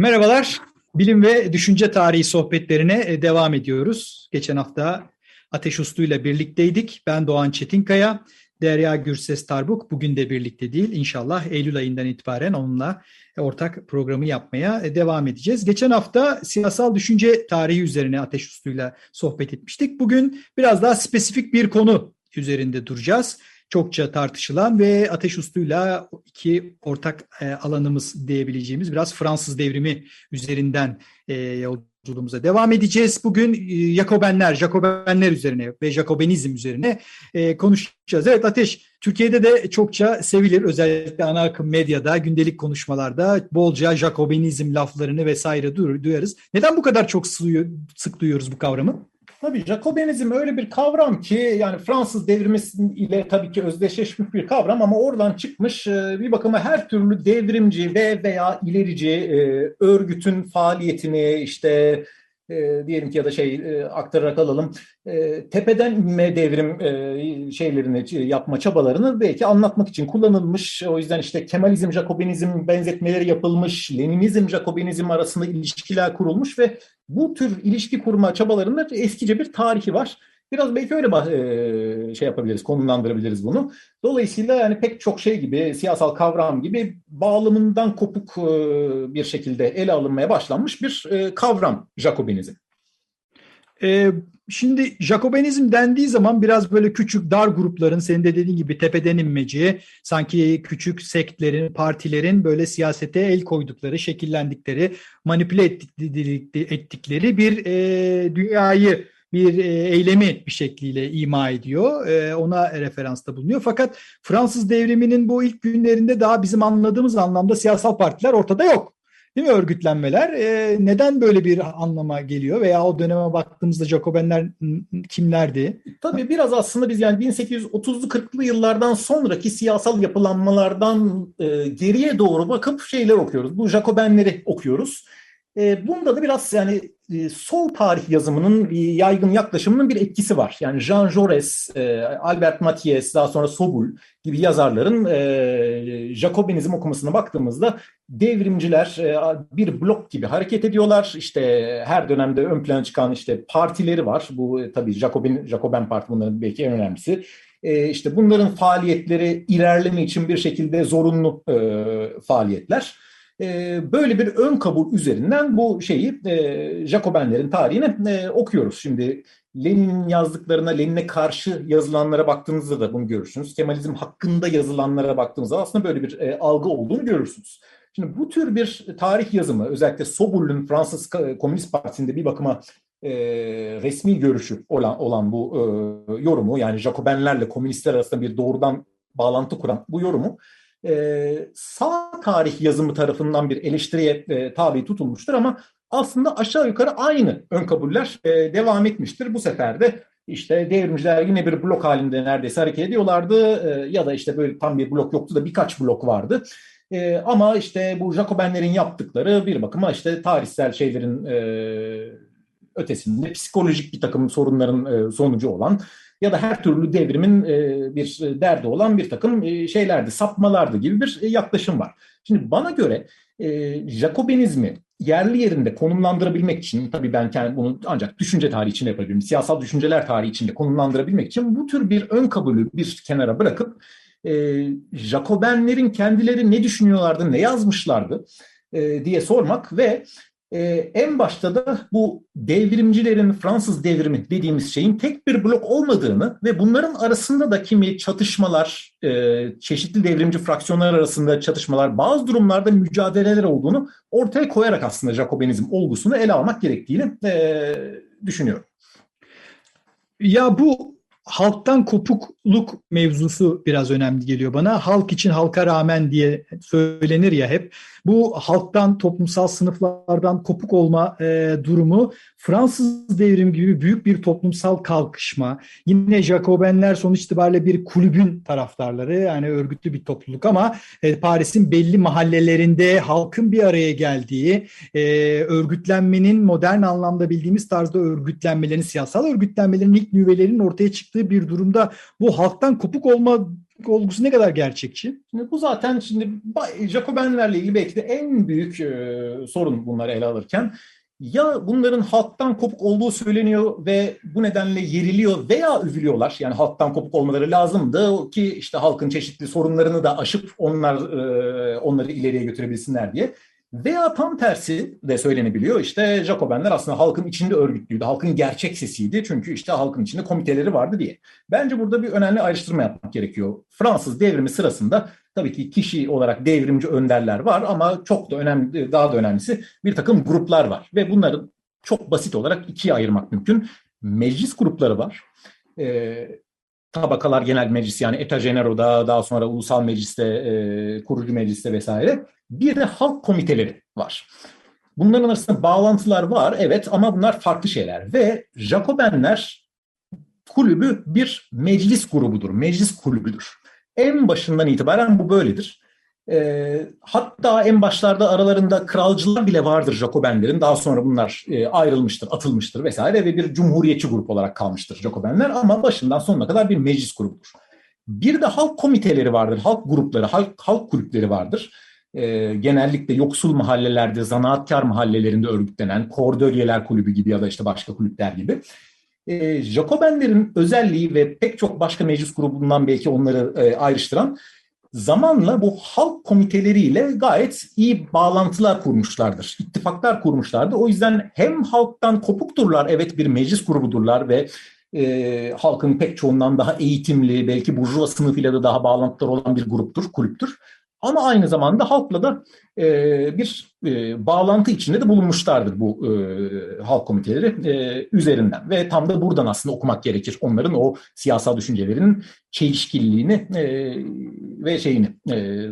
Merhabalar, bilim ve düşünce tarihi sohbetlerine e, devam ediyoruz. Geçen hafta Ateş Uslu ile birlikteydik. Ben Doğan Çetinkaya, Derya Gürses Tarbuk bugün de birlikte değil. İnşallah Eylül ayından itibaren onunla ortak programı yapmaya e, devam edeceğiz. Geçen hafta siyasal düşünce tarihi üzerine Ateş Uslu ile sohbet etmiştik. Bugün biraz daha spesifik bir konu üzerinde duracağız çokça tartışılan ve ateş ustuyla iki ortak e, alanımız diyebileceğimiz biraz Fransız devrimi üzerinden e, yolculuğumuza devam edeceğiz. Bugün e, Jacobenler, Jacobenler üzerine ve Jacobenizm üzerine konuşacağız. Evet Ateş, Türkiye'de de çokça sevilir. Özellikle ana akım medyada, gündelik konuşmalarda bolca Jacobenizm laflarını vesaire duyarız. Neden bu kadar çok sık duyuyoruz bu kavramı? Tabii Jacobenizm öyle bir kavram ki yani Fransız devrimi ile tabii ki özdeşleşmiş bir kavram ama oradan çıkmış e, bir bakıma her türlü devrimci ve veya ilerici e, örgütün faaliyetini işte e, diyelim ki ya da şey e, aktararak alalım e, tepeden inme devrim e, şeylerini yapma çabalarını belki anlatmak için kullanılmış. O yüzden işte Kemalizm, Jakobinizm benzetmeleri yapılmış, Leninizm, Jakobinizm arasında ilişkiler kurulmuş ve bu tür ilişki kurma çabalarında eskice bir tarihi var. Biraz belki öyle şey yapabiliriz, konumlandırabiliriz bunu. Dolayısıyla yani pek çok şey gibi, siyasal kavram gibi bağlamından kopuk bir şekilde ele alınmaya başlanmış bir kavram Jacobinizm. Ee, şimdi Jacobenizm dendiği zaman biraz böyle küçük dar grupların senin de dediğin gibi tepeden inmeci, sanki küçük sektlerin, partilerin böyle siyasete el koydukları, şekillendikleri, manipüle ettikleri bir e, dünyayı bir e, eylemi bir şekliyle ima ediyor. E, ona referansta bulunuyor. Fakat Fransız devriminin bu ilk günlerinde daha bizim anladığımız anlamda siyasal partiler ortada yok. Değil mi örgütlenmeler? E, neden böyle bir anlama geliyor veya o döneme baktığımızda Jacobenler kimlerdi? Tabii biraz aslında biz yani 1830'lu 40'lı yıllardan sonraki siyasal yapılanmalardan geriye doğru bakıp şeyler okuyoruz. Bu Jacobenleri okuyoruz. Bunda da biraz yani sol tarih yazımının yaygın yaklaşımının bir etkisi var. Yani Jean Jaurès, e, Albert Mathies, daha sonra Sobul gibi yazarların e, Jacobinizm okumasına baktığımızda devrimciler e, bir blok gibi hareket ediyorlar. İşte her dönemde ön plana çıkan işte partileri var. Bu e, tabii Jacobin, Jacoben Parti bunların belki en önemlisi. E, işte bunların faaliyetleri ilerleme için bir şekilde zorunlu e, faaliyetler. E, böyle bir ön kabul üzerinden bu şeyi e, Jacobenlerin tarihini e, okuyoruz. Şimdi Lenin'in yazdıklarına, Lenin'e karşı yazılanlara baktığınızda da bunu görürsünüz. Kemalizm hakkında yazılanlara baktığınızda aslında böyle bir e, algı olduğunu görürsünüz. Şimdi bu tür bir tarih yazımı özellikle Sobul'un Fransız Komünist Partisi'nde bir bakıma e, resmi görüşü olan, olan bu e, yorumu yani Jacobenlerle komünistler arasında bir doğrudan bağlantı kuran bu yorumu e, sağ tarih yazımı tarafından bir eleştiriye e, tabi tutulmuştur ama aslında aşağı yukarı aynı ön kabuller e, devam etmiştir. Bu sefer de işte devrimciler yine bir blok halinde neredeyse hareket ediyorlardı e, ya da işte böyle tam bir blok yoktu da birkaç blok vardı. E, ama işte bu Jacobenlerin yaptıkları bir bakıma işte tarihsel şeylerin e, ötesinde psikolojik bir takım sorunların e, sonucu olan ya da her türlü devrimin e, bir derdi olan bir takım e, şeylerdi, sapmalardı gibi bir e, yaklaşım var. Şimdi bana göre Jacobinizmi yerli yerinde konumlandırabilmek için, tabii ben kendim bunu ancak düşünce tarihi içinde yapabilirim, siyasal düşünceler tarihi içinde konumlandırabilmek için bu tür bir ön kabulü bir kenara bırakıp Jacobenlerin kendileri ne düşünüyorlardı, ne yazmışlardı diye sormak ve ee, en başta da bu devrimcilerin Fransız devrimi dediğimiz şeyin tek bir blok olmadığını ve bunların arasında da kimi çatışmalar, e, çeşitli devrimci fraksiyonlar arasında çatışmalar, bazı durumlarda mücadeleler olduğunu ortaya koyarak aslında Jacobinizm olgusunu ele almak gerektiğini e, düşünüyorum. Ya bu halktan kopukluk mevzusu biraz önemli geliyor bana. Halk için halka rağmen diye söylenir ya hep. Bu halktan, toplumsal sınıflardan kopuk olma e, durumu Fransız devrimi gibi büyük bir toplumsal kalkışma. Yine Jacobenler sonuç itibariyle bir kulübün taraftarları yani örgütlü bir topluluk ama e, Paris'in belli mahallelerinde halkın bir araya geldiği, e, örgütlenmenin modern anlamda bildiğimiz tarzda örgütlenmelerin, siyasal örgütlenmelerin ilk nüvelerinin ortaya çıktığı bir durumda bu halktan kopuk olma olgusu ne kadar gerçekçi? Şimdi bu zaten şimdi Jacobenlerle ilgili belki de en büyük e, sorun bunları ele alırken ya bunların halktan kopuk olduğu söyleniyor ve bu nedenle yeriliyor veya övülüyorlar. Yani halktan kopuk olmaları lazımdı ki işte halkın çeşitli sorunlarını da aşıp onlar e, onları ileriye götürebilsinler diye. Veya tam tersi de söylenebiliyor. İşte Jacobenler aslında halkın içinde örgütlüydü. Halkın gerçek sesiydi. Çünkü işte halkın içinde komiteleri vardı diye. Bence burada bir önemli ayrıştırma yapmak gerekiyor. Fransız devrimi sırasında tabii ki kişi olarak devrimci önderler var ama çok da önemli, daha da önemlisi bir takım gruplar var. Ve bunları çok basit olarak ikiye ayırmak mümkün. Meclis grupları var. Ee, tabakalar genel meclis yani Eta Genero'da daha sonra ulusal mecliste, e, kurucu mecliste vesaire. Bir de halk komiteleri var. Bunların arasında bağlantılar var evet ama bunlar farklı şeyler ve Jacobenler kulübü bir meclis grubudur, meclis kulübüdür. En başından itibaren bu böyledir. E, hatta en başlarda aralarında kralcılar bile vardır Jacobenlerin. Daha sonra bunlar e, ayrılmıştır, atılmıştır vesaire ve bir cumhuriyetçi grup olarak kalmıştır Jacobenler ama başından sonuna kadar bir meclis grubudur. Bir de halk komiteleri vardır, halk grupları, halk, halk kulüpleri vardır. E, genellikle yoksul mahallelerde, zanaatkar mahallelerinde örgütlenen Kordölyeler Kulübü gibi ya da işte başka kulüpler gibi. E, Jacobenlerin özelliği ve pek çok başka meclis grubundan belki onları e, ayrıştıran zamanla bu halk komiteleriyle gayet iyi bağlantılar kurmuşlardır. İttifaklar kurmuşlardır. O yüzden hem halktan kopukturlar, evet bir meclis grubudurlar ve e, halkın pek çoğundan daha eğitimli, belki burjuva sınıfıyla da daha bağlantılar olan bir gruptur, kulüptür. Ama aynı zamanda halkla da e, bir e, bağlantı içinde de bulunmuşlardır bu e, halk komiteleri e, üzerinden. Ve tam da buradan aslında okumak gerekir onların o siyasal düşüncelerinin çelişkiliğini e, ve şeyini e,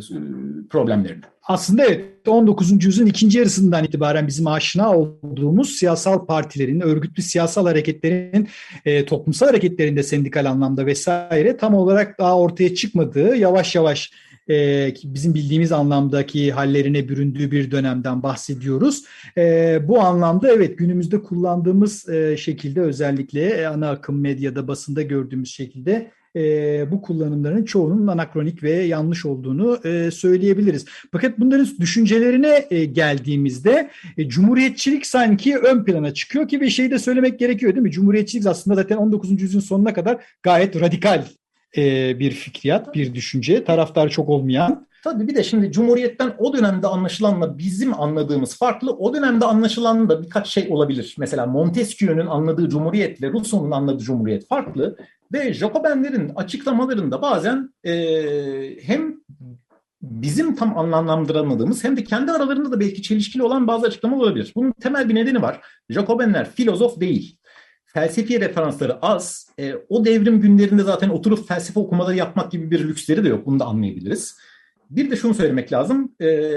problemlerini. Aslında evet 19. yüzyılın ikinci yarısından itibaren bizim aşina olduğumuz siyasal partilerin, örgütlü siyasal hareketlerin, e, toplumsal hareketlerinde sendikal anlamda vesaire tam olarak daha ortaya çıkmadığı, yavaş yavaş e, bizim bildiğimiz anlamdaki hallerine büründüğü bir dönemden bahsediyoruz. E, bu anlamda evet günümüzde kullandığımız e, şekilde özellikle ana akım medyada basında gördüğümüz şekilde e, bu kullanımların çoğunun anakronik ve yanlış olduğunu e, söyleyebiliriz. Fakat bunların düşüncelerine e, geldiğimizde e, cumhuriyetçilik sanki ön plana çıkıyor ki bir şey de söylemek gerekiyor değil mi? Cumhuriyetçilik aslında zaten 19. yüzyılın sonuna kadar gayet radikal e, bir fikriyat, bir düşünce. Taraftar çok olmayan. Tabii bir de şimdi Cumhuriyet'ten o dönemde anlaşılanla bizim anladığımız farklı. O dönemde anlaşılan da birkaç şey olabilir. Mesela Montesquieu'nun anladığı Cumhuriyet ve Rousseau'nun anladığı Cumhuriyet farklı. Ve Jacobenlerin açıklamalarında bazen e, hem bizim tam anlamlandıramadığımız hem de kendi aralarında da belki çelişkili olan bazı açıklamalar olabilir. Bunun temel bir nedeni var. Jacobenler filozof değil felsefi referansları az. E, o devrim günlerinde zaten oturup felsefe okumaları yapmak gibi bir lüksleri de yok. Bunu da anlayabiliriz. Bir de şunu söylemek lazım. E,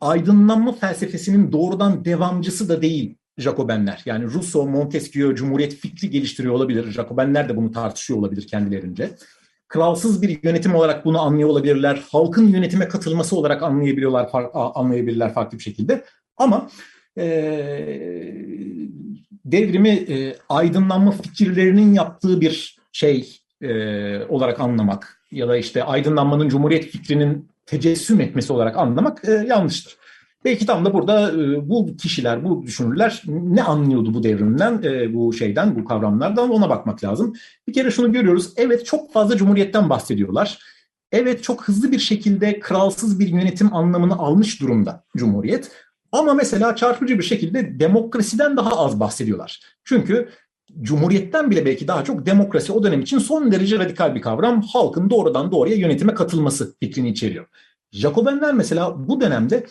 aydınlanma felsefesinin doğrudan devamcısı da değil Jacobenler. Yani Rousseau, Montesquieu Cumhuriyet fikri geliştiriyor olabilir. Jacobenler de bunu tartışıyor olabilir kendilerince. Kralsız bir yönetim olarak bunu anlıyor olabilirler. Halkın yönetime katılması olarak anlayabiliyorlar, anlayabilirler farklı bir şekilde. Ama e, devrimi e, aydınlanma fikirlerinin yaptığı bir şey e, olarak anlamak ya da işte aydınlanmanın cumhuriyet fikrinin tecessüm etmesi olarak anlamak e, yanlıştır. Belki tam da burada e, bu kişiler, bu düşünürler ne anlıyordu bu devrimden, e, bu şeyden, bu kavramlardan ona bakmak lazım. Bir kere şunu görüyoruz, evet çok fazla cumhuriyetten bahsediyorlar. Evet çok hızlı bir şekilde kralsız bir yönetim anlamını almış durumda Cumhuriyet. Ama mesela çarpıcı bir şekilde demokrasiden daha az bahsediyorlar. Çünkü Cumhuriyetten bile belki daha çok demokrasi o dönem için son derece radikal bir kavram. Halkın doğrudan doğruya yönetime katılması fikrini içeriyor. Jacobenler mesela bu dönemde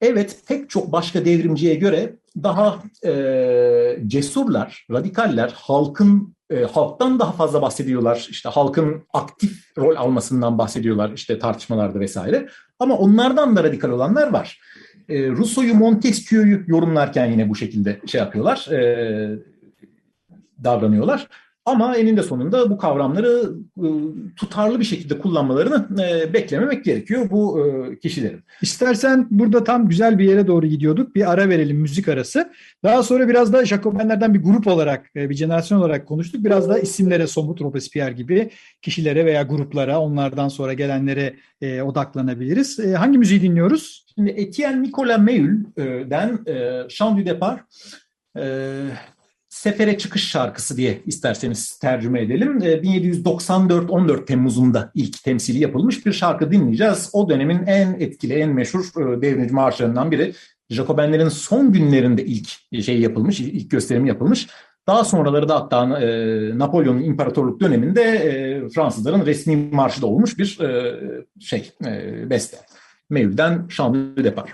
evet pek çok başka devrimciye göre daha e, cesurlar, radikaller, halkın e, halktan daha fazla bahsediyorlar. İşte halkın aktif rol almasından bahsediyorlar işte tartışmalarda vesaire. Ama onlardan da radikal olanlar var e, Rousseau'yu Montesquieu'yu yorumlarken yine bu şekilde şey yapıyorlar, e, davranıyorlar. Ama eninde sonunda bu kavramları e, tutarlı bir şekilde kullanmalarını beklememek gerekiyor bu e, kişilerin. İstersen burada tam güzel bir yere doğru gidiyorduk. Bir ara verelim müzik arası. Daha sonra biraz da Jacobenlerden bir grup olarak, bir jenerasyon olarak konuştuk. Biraz da isimlere, somut Robespierre gibi kişilere veya gruplara, onlardan sonra gelenlere odaklanabiliriz. Hangi müziği dinliyoruz? Şimdi Etienne Nicolas Meul'den Chant du Départ Sefere Çıkış Şarkısı diye isterseniz tercüme edelim. 1794 ee, 14 Temmuz'unda ilk temsili yapılmış bir şarkı dinleyeceğiz. O dönemin en etkili, en meşhur e, devrimci marşlarından biri. Jacobenlerin son günlerinde ilk şey yapılmış, ilk gösterimi yapılmış. Daha sonraları da hatta e, Napolyon'un imparatorluk döneminde e, Fransızların resmi marşı da olmuş bir e, şey, e, beste. Mevlüt'ten Chant de Départ.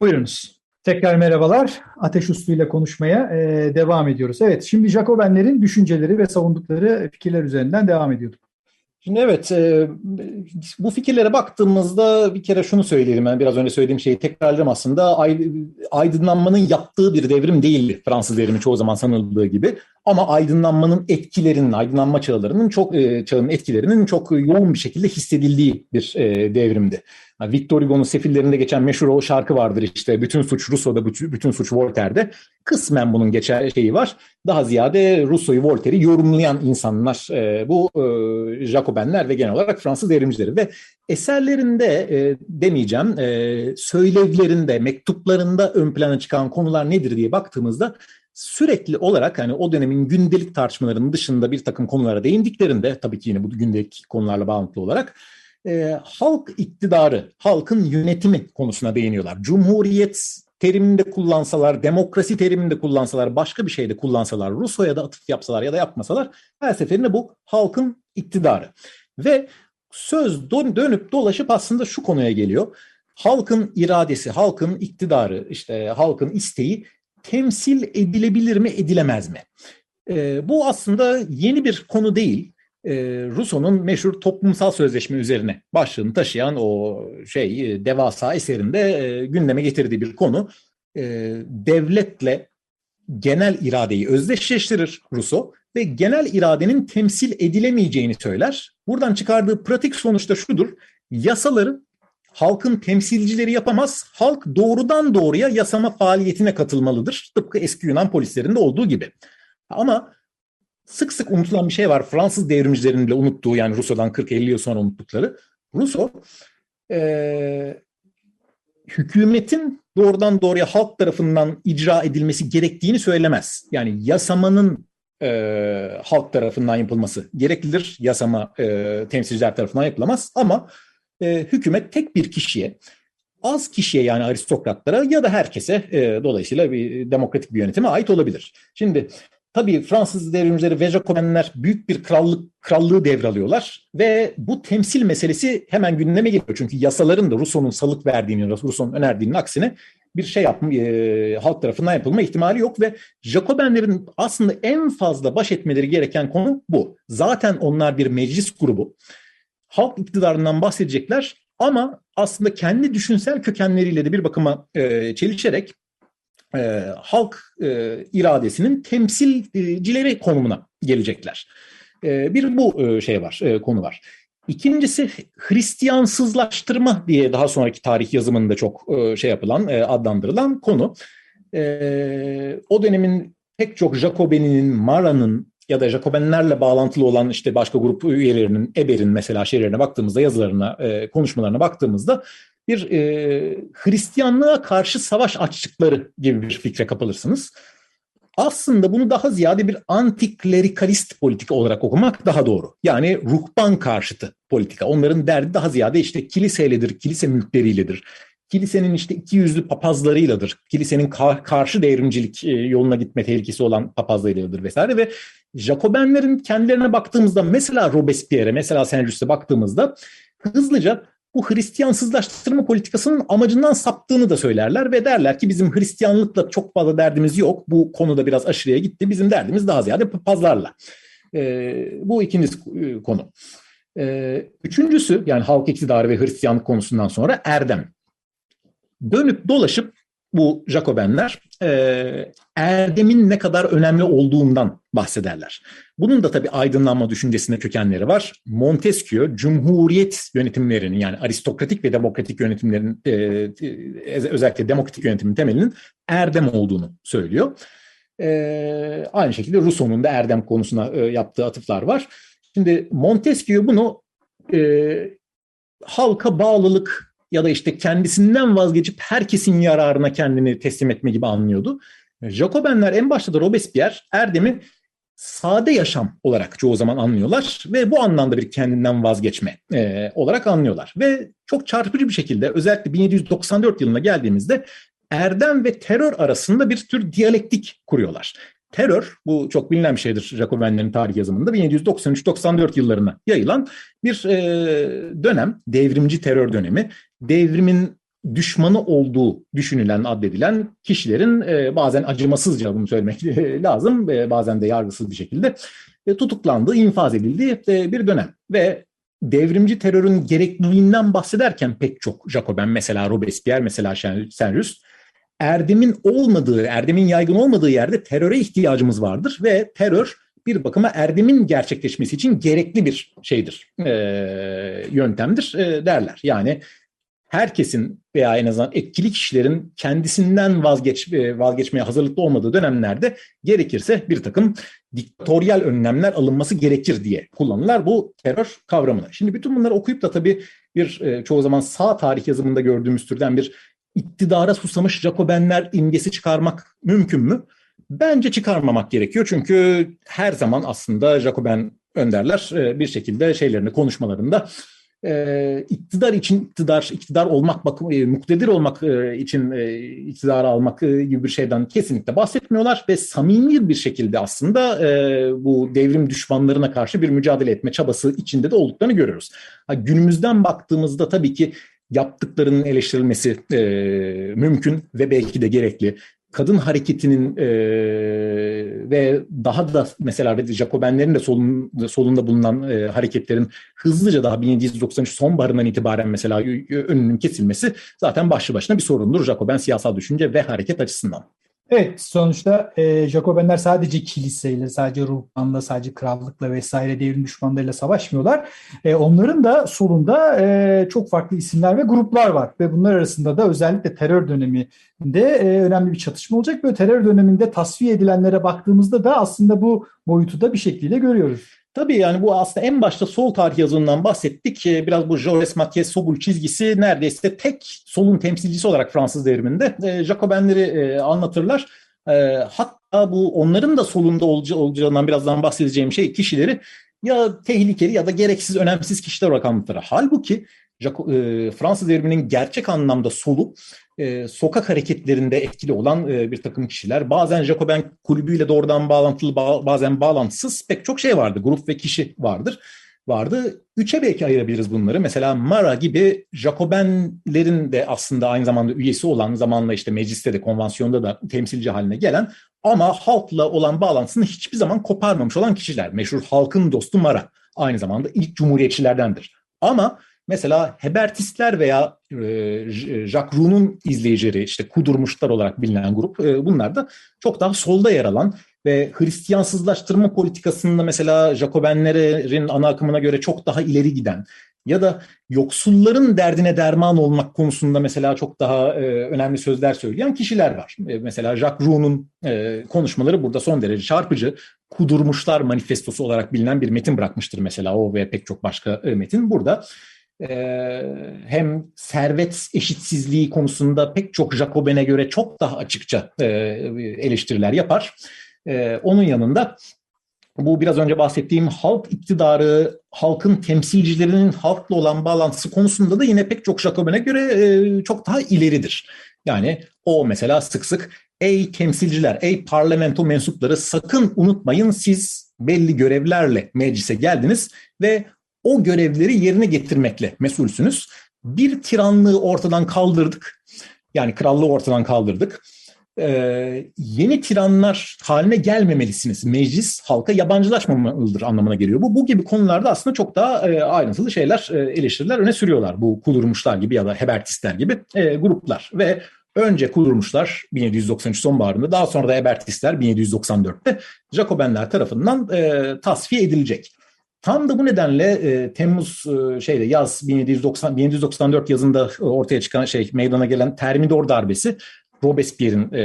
Buyurunuz. Tekrar merhabalar. Ateş Uslu ile konuşmaya e, devam ediyoruz. Evet, şimdi Jacobenlerin düşünceleri ve savundukları fikirler üzerinden devam ediyorduk. Şimdi evet, e, bu fikirlere baktığımızda bir kere şunu söyleyelim. Yani biraz önce söylediğim şeyi tekrarlarım aslında. Aydınlanmanın yaptığı bir devrim değildi Fransız devrimi çoğu zaman sanıldığı gibi. Ama aydınlanmanın etkilerinin, aydınlanma çağlarının çok e, çağının etkilerinin çok yoğun bir şekilde hissedildiği bir e, devrimdi. Yani Victor Hugo'nun Sefillerinde geçen meşhur o şarkı vardır işte. Bütün suç Rousseau'da, bütün suç Voltaire'de. Kısmen bunun geçer şeyi var. Daha ziyade Rousseau'yu, Voltaire'i yorumlayan insanlar e, bu e, Jacobenler ve genel olarak Fransız devrimcileri. Ve eserlerinde e, demeyeceğim, e, söylevlerinde, mektuplarında ön plana çıkan konular nedir diye baktığımızda sürekli olarak hani o dönemin gündelik tartışmalarının dışında bir takım konulara değindiklerinde tabii ki yine bu gündelik konularla bağlantılı olarak e, halk iktidarı, halkın yönetimi konusuna değiniyorlar. Cumhuriyet teriminde kullansalar, demokrasi teriminde kullansalar, başka bir şeyde kullansalar, Rusya'ya da atıf yapsalar ya da yapmasalar her seferinde bu halkın iktidarı. Ve söz dönüp dolaşıp aslında şu konuya geliyor. Halkın iradesi, halkın iktidarı, işte halkın isteği temsil edilebilir mi, edilemez mi? E, bu aslında yeni bir konu değil. E, Rousseau'nun meşhur toplumsal sözleşme üzerine başlığını taşıyan o şey e, devasa eserinde e, gündeme getirdiği bir konu. E, devletle genel iradeyi özdeşleştirir Rousseau ve genel iradenin temsil edilemeyeceğini söyler. Buradan çıkardığı pratik sonuç da şudur. Yasaları halkın temsilcileri yapamaz. Halk doğrudan doğruya yasama faaliyetine katılmalıdır. Tıpkı eski Yunan polislerinde olduğu gibi. Ama sık sık unutulan bir şey var. Fransız devrimcilerin bile unuttuğu yani Rousseau'dan 40-50 yıl sonra unuttukları. Rousseau e, hükümetin doğrudan doğruya halk tarafından icra edilmesi gerektiğini söylemez. Yani yasamanın e, halk tarafından yapılması gereklidir. Yasama e, temsilciler tarafından yapılamaz ama e, hükümet tek bir kişiye, az kişiye yani aristokratlara ya da herkese e, dolayısıyla bir demokratik bir yönetime ait olabilir. Şimdi tabii Fransız devrimcileri ve Jacobenler büyük bir krallık krallığı devralıyorlar ve bu temsil meselesi hemen gündeme geliyor. Çünkü yasaların da Rousseau'nun salık verdiğini, Rousseau'nun önerdiğinin aksine bir şey yapma, e, halk tarafından yapılma ihtimali yok ve Jacobenlerin aslında en fazla baş etmeleri gereken konu bu. Zaten onlar bir meclis grubu halk iktidarından bahsedecekler ama aslında kendi düşünsel kökenleriyle de bir bakıma e, çelişerek e, halk e, iradesinin temsilcileri konumuna gelecekler. E, bir bu e, şey var, e, konu var. İkincisi Hristiyansızlaştırma diye daha sonraki tarih yazımında çok e, şey yapılan, e, adlandırılan konu. E, o dönemin pek çok Jacobeninin, Mara'nın, ya da Jacobenlerle bağlantılı olan işte başka grup üyelerinin, Eber'in mesela şeylerine baktığımızda, yazılarına, e, konuşmalarına baktığımızda bir e, Hristiyanlığa karşı savaş açtıkları gibi bir fikre kapılırsınız. Aslında bunu daha ziyade bir antiklerikalist politika olarak okumak daha doğru. Yani ruhban karşıtı politika. Onların derdi daha ziyade işte kiliseyledir, kilise mülkleriyledir kilisenin işte iki yüzlü papazlarıyladır. Kilisenin kar- karşı devrimcilik e, yoluna gitme tehlikesi olan papazlarıyladır vesaire ve Jacobenlerin kendilerine baktığımızda mesela Robespierre, mesela Saint-Just'e baktığımızda hızlıca bu Hristiyansızlaştırma politikasının amacından saptığını da söylerler ve derler ki bizim Hristiyanlıkla çok fazla derdimiz yok. Bu konuda biraz aşırıya gitti. Bizim derdimiz daha ziyade papazlarla. Ee, bu ikinci e, konu. Ee, üçüncüsü yani halk iktidarı ve Hristiyanlık konusundan sonra erdem dönüp dolaşıp bu Jacobenler e, erdemin ne kadar önemli olduğundan bahsederler. Bunun da tabii aydınlanma düşüncesinde kökenleri var. Montesquieu, cumhuriyet yönetimlerinin yani aristokratik ve demokratik yönetimlerin e, e, özellikle demokratik yönetimin temelinin erdem olduğunu söylüyor. E, aynı şekilde Rousseau'nun da erdem konusuna e, yaptığı atıflar var. Şimdi Montesquieu bunu e, halka bağlılık ya da işte kendisinden vazgeçip herkesin yararına kendini teslim etme gibi anlıyordu. Jacobenler en başta da Robespierre Erdem'i sade yaşam olarak çoğu zaman anlıyorlar ve bu anlamda bir kendinden vazgeçme e, olarak anlıyorlar. Ve çok çarpıcı bir şekilde özellikle 1794 yılına geldiğimizde erdem ve terör arasında bir tür diyalektik kuruyorlar. Terör, bu çok bilinen bir şeydir Jacobenlerin tarih yazımında, 1793-94 yıllarına yayılan bir e, dönem, devrimci terör dönemi. Devrimin düşmanı olduğu düşünülen, addedilen kişilerin e, bazen acımasızca bunu söylemek lazım, e, bazen de yargısız bir şekilde e, tutuklandığı, infaz edildiği e, bir dönem. Ve devrimci terörün gerekliliğinden bahsederken pek çok Jacoben, mesela Robespierre, mesela Saint-Just, erdemin olmadığı, erdemin yaygın olmadığı yerde teröre ihtiyacımız vardır ve terör bir bakıma erdemin gerçekleşmesi için gerekli bir şeydir, e, yöntemdir e, derler. Yani herkesin veya en azından etkili kişilerin kendisinden vazgeç, e, vazgeçmeye hazırlıklı olmadığı dönemlerde gerekirse bir takım diktatöryel önlemler alınması gerekir diye kullanırlar bu terör kavramını. Şimdi bütün bunları okuyup da tabii bir e, çoğu zaman sağ tarih yazımında gördüğümüz türden bir iktidara susamış Jacobenler imgesi çıkarmak mümkün mü? Bence çıkarmamak gerekiyor çünkü her zaman aslında Jacoben önderler e, bir şekilde şeylerini konuşmalarında e, iktidar için iktidar, iktidar olmak, bakım, e, muktedir olmak e, için e, iktidarı almak e, gibi bir şeyden kesinlikle bahsetmiyorlar ve samimi bir şekilde aslında e, bu devrim düşmanlarına karşı bir mücadele etme çabası içinde de olduklarını görüyoruz. Ha, günümüzden baktığımızda tabii ki yaptıklarının eleştirilmesi e, mümkün ve belki de gerekli. Kadın hareketinin e, ve daha da mesela Jacobenlerin de solun, solunda bulunan e, hareketlerin hızlıca daha 1793 sonbaharından itibaren mesela önünün kesilmesi zaten başlı başına bir sorundur Jacoben siyasal düşünce ve hareket açısından. Evet sonuçta e, Jacobenler sadece kiliseyle, sadece ruhbanla, sadece krallıkla vesaire devrim düşmanlarıyla savaşmıyorlar. E, onların da solunda e, çok farklı isimler ve gruplar var ve bunlar arasında da özellikle terör döneminde e, önemli bir çatışma olacak. Böyle terör döneminde tasfiye edilenlere baktığımızda da aslında bu boyutu da bir şekilde görüyoruz. Tabii yani bu aslında en başta sol tarih yazımından bahsettik. Biraz bu Jaurès Mathieu Sobul çizgisi neredeyse tek solun temsilcisi olarak Fransız devriminde e, Jacobenleri e, anlatırlar. E, hatta bu onların da solunda olacağından birazdan bahsedeceğim şey kişileri ya tehlikeli ya da gereksiz önemsiz kişiler olarak anlatır. Halbuki Fransız devriminin gerçek anlamda solu e, sokak hareketlerinde etkili olan e, bir takım kişiler. Bazen Jacoben kulübüyle doğrudan bağlantılı bazen bağlantısız pek çok şey vardı. Grup ve kişi vardır. Vardı. Üçe belki ayırabiliriz bunları. Mesela Mara gibi Jacobenlerin de aslında aynı zamanda üyesi olan zamanla işte mecliste de konvansiyonda da temsilci haline gelen ama halkla olan bağlantısını hiçbir zaman koparmamış olan kişiler. Meşhur halkın dostu Mara aynı zamanda ilk cumhuriyetçilerdendir. Ama Mesela Hebertistler veya e, Jacques Roux'un izleyicileri işte kudurmuşlar olarak bilinen grup e, bunlar da çok daha solda yer alan ve Hristiyansızlaştırma politikasında mesela Jacobenlerin ana akımına göre çok daha ileri giden ya da yoksulların derdine derman olmak konusunda mesela çok daha e, önemli sözler söyleyen kişiler var. E, mesela Jacques Roux'un e, konuşmaları burada son derece çarpıcı. Kudurmuşlar manifestosu olarak bilinen bir metin bırakmıştır mesela o ve pek çok başka e, metin. Burada hem servet eşitsizliği konusunda pek çok Jacobin'e göre çok daha açıkça e, eleştiriler yapar. Ee, onun yanında bu biraz önce bahsettiğim halk iktidarı, halkın temsilcilerinin halkla olan bağlantısı konusunda da yine pek çok Jacobin'e göre e, çok daha ileridir. Yani o mesela sık sık ey temsilciler, ey parlamento mensupları sakın unutmayın siz belli görevlerle meclise geldiniz ve o görevleri yerine getirmekle mesulsünüz. Bir tiranlığı ortadan kaldırdık. Yani krallığı ortadan kaldırdık. Ee, yeni tiranlar haline gelmemelisiniz. Meclis halka yabancılaşmamalıdır anlamına geliyor. Bu bu gibi konularda aslında çok daha e, ayrıntılı şeyler, e, eleştiriler öne sürüyorlar. Bu kudurmuşlar gibi ya da hebertistler gibi e, gruplar ve önce kurmuşlar 1793 sonbaharında daha sonra da Ebertistler 1794'te Jacobenler tarafından e, tasfiye edilecek. Tam da bu nedenle e, Temmuz e, şeyde yaz 1790 1794 yazında ortaya çıkan şey meydana gelen Termidor darbesi Robespierre'in e,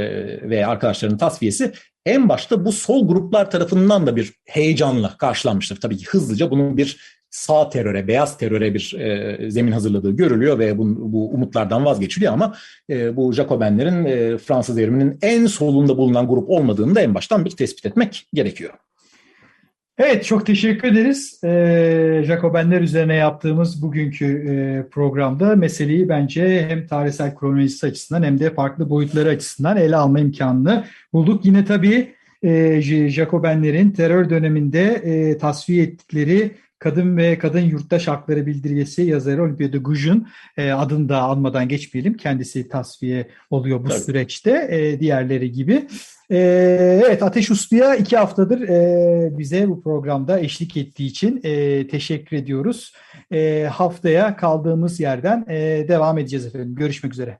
ve arkadaşlarının tasfiyesi en başta bu sol gruplar tarafından da bir heyecanla karşılanmıştır. Tabii ki hızlıca bunun bir sağ teröre, beyaz teröre bir e, zemin hazırladığı görülüyor ve bu, bu umutlardan vazgeçiliyor ama e, bu Jacobenlerin e, Fransız devriminin en solunda bulunan grup olmadığını da en baştan bir tespit etmek gerekiyor. Evet, çok teşekkür ederiz. E, Jacobenler üzerine yaptığımız bugünkü e, programda meseleyi bence hem tarihsel kronolojisi açısından hem de farklı boyutları açısından ele alma imkanını bulduk. Yine tabii e, Jacobenlerin terör döneminde e, tasfiye ettikleri Kadın ve Kadın Yurttaş Hakları Bildirgesi yazarı Olivier de Goujon e, adını da almadan geçmeyelim. Kendisi tasfiye oluyor bu Tabii. süreçte e, diğerleri gibi. E, evet Ateş Uslu'ya iki haftadır e, bize bu programda eşlik ettiği için e, teşekkür ediyoruz. E, haftaya kaldığımız yerden e, devam edeceğiz efendim. Görüşmek üzere.